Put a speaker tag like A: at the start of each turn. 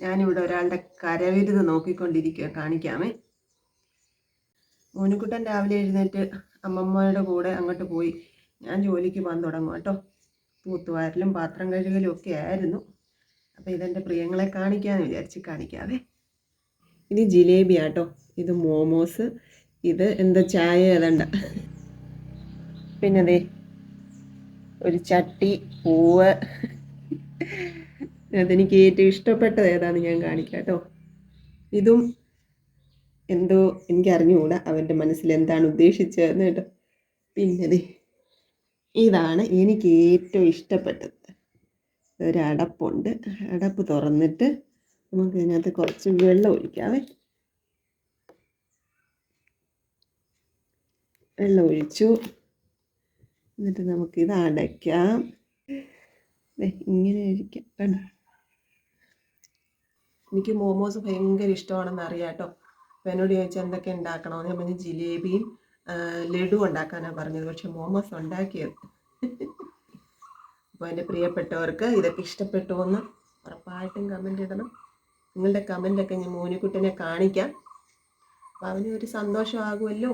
A: ഞാനിവിടെ ഒരാളുടെ കരവിരുത് നോക്കിക്കൊണ്ടിരിക്കുക കാണിക്കാമേ. മോനുക്കുട്ടൻ രാവിലെ എഴുന്നേറ്റ് അമ്മമ്മയുടെ കൂടെ അങ്ങോട്ട് പോയി. ഞാൻ ജോലിക്ക് പോകാൻ തുടങ്ങും കേട്ടോ. തൂത്തുവാരലും പാത്രം കഴുകലും ഒക്കെ ആയിരുന്നു. അപ്പോൾ ഇതെന്റെ പ്രിയങ്ങളെ കാണിക്കാമെന്ന് വിചാരിച്ച് കാണിക്കാതെ ഇനി ജിലേബി ആട്ടോ ഇത് മോമോസ് ഇത് എന്താ ചായ ഏതാണ്ട. പിന്നെ ദേ ഒരു ചട്ടി പൂവ് അതെനിക്ക് ഏറ്റവും ഇഷ്ടപ്പെട്ടത് ഏതാണെന്ന് ഞാൻ കാണിക്കാം കേട്ടോ. ഇതും എന്തോ എനിക്ക് അറിഞ്ഞുകൂടാ അവന്റെ മനസ്സിൽ എന്താണ് ഉദ്ദേശിച്ചതെന്ന് കേട്ടോ. പിന്നെ ഇതാണ് എനിക്ക് ഏറ്റവും ഇഷ്ടപ്പെട്ടത്. ഒരു അടപ്പുണ്ട്. അടപ്പ് തുറന്നിട്ട് നമുക്ക് ഇതിനകത്ത് കുറച്ച് വെള്ളം ഒഴിക്കാവേ. വെള്ളം ഒഴിച്ചു. എന്നിട്ട് നമുക്കിത് അടയ്ക്കാം. ഇങ്ങനെ ഒഴിക്കാം കണ്ടോ? എനിക്ക് മോമോസ് ഭയങ്കര ഇഷ്ടമാണെന്ന് അറിയാം കേട്ടോ. അപ്പോൾ എന്നോട് ചോദിച്ചാൽ എന്തൊക്കെ ഉണ്ടാക്കണമെന്ന്? ഞാൻ പറഞ്ഞു ജിലേബിയും ലഡു ഉണ്ടാക്കാനാണ് പറഞ്ഞത്. പക്ഷെ മോമോസ് ഉണ്ടാക്കിയത്. അപ്പോൾ എന്റെ പ്രിയപ്പെട്ടവർക്ക് ഇതൊക്കെ ഇഷ്ടപ്പെട്ടു എന്ന് ഉറപ്പായിട്ടും കമന്റ് ഇടണം. നിങ്ങളുടെ കമന്റൊക്കെ ഞാൻ മോനിക്കുട്ടനെ കാണിക്കാം. അപ്പോൾ അവന് ഒരു സന്തോഷമാകുമല്ലോ.